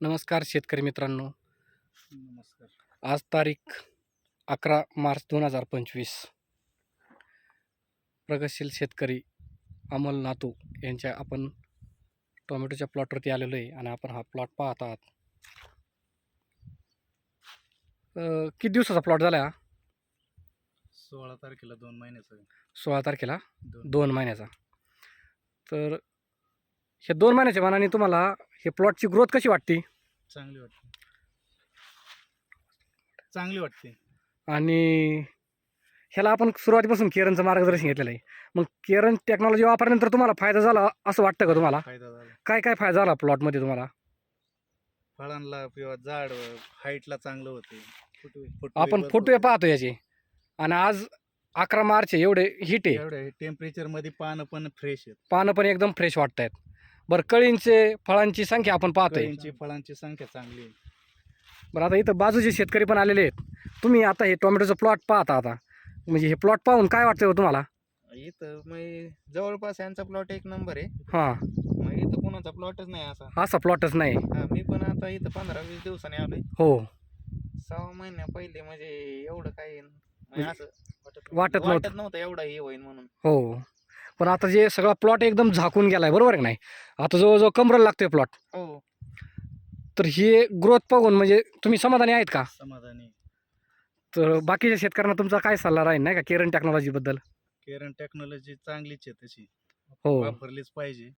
नमस्कार शेतकरी मित्रांनो. नमस्कार. आज तारीख अकरा मार्च दोन हजार पंचवीस. प्रगतशील शेतकरी अमोल नातू यांच्या आपण टोमॅटोच्या प्लॉटवरती आलेलो आहे आणि आपण हा प्लॉट पाहत आहात. किती दिवसाचा प्लॉट झाला हा? सोळा तारखेला दोन महिन्याचं. सोळा तारखेला दोन महिन्याचा. तर हे दोन महिन्याच्या मानाने तुम्हाला हे प्लॉटची ग्रोथ कशी वाटते? चांगली वाटते. चांगली वाटते. आणि ह्याला आपण सुरुवातीपासून केरनचं मार्गदर्शन घेतलेलं आहे. मग केरन टेक्नॉलॉजी वापरल्यानंतर तुम्हाला फायदा झाला असं वाटतं का तुम्हाला? फायदा झाला. काय काय फायदा झाला प्लॉटमध्ये तुम्हाला? फळांना किंवा झाड हाईटला चांगलं होते. फुटवे आपण फोटो पाहतो याचे. आणि आज अकरा मार्च आहे एवढे हिट आहे. एवढ्या टेम्परेचरमध्ये पानं पण फ्रेश आहेत. पानं पण एकदम फ्रेश वाटत आहेत बरं कळींचे फळांची संख्या आपण पाहतोय. कळींची फळांची संख्या चांगली आहे. बरं आता इथं बाजूचे शेतकरी पण आलेले आहेत. तुम्ही आता हे टोमॅटोचं प्लॉट पाहता आता. म्हणजे हे प्लॉट पाहून काय वाटतं हो तुम्हाला? इथं मग जवळपास यांचा प्लॉट एक नंबर आहे. हां. मग इथं कोणाचा प्लॉटच नाही असा. असा प्लॉटच नाही. हा मी पण आता इथं पंधरा वीस दिवसांनी आलोय. हो. सहा महिन्या पहिले म्हणजे एवढं काही म्हणजे असं वाटत नव्हतं. वाटत नव्हतं. एवढं हे होईल म्हणून. हो. पण आता जे सगळा प्लॉट एकदम झाकून गेलाय बरोबर आहे नाही? आता जवळजवळ कमरेला लागतोय प्लॉट हो. तर हे ग्रोथ पाहून म्हणजे तुम्ही समाधानी आहेत का? समाधानी. तर बाकीच्या शेतकऱ्यांना तुमचा काय सल्ला राहील नाही का? केरन टेक्नॉलॉजीबद्दल केरन टेक्नॉलॉजी चांगलीच आहे तशी. हो. वापरलीच पाहिजे.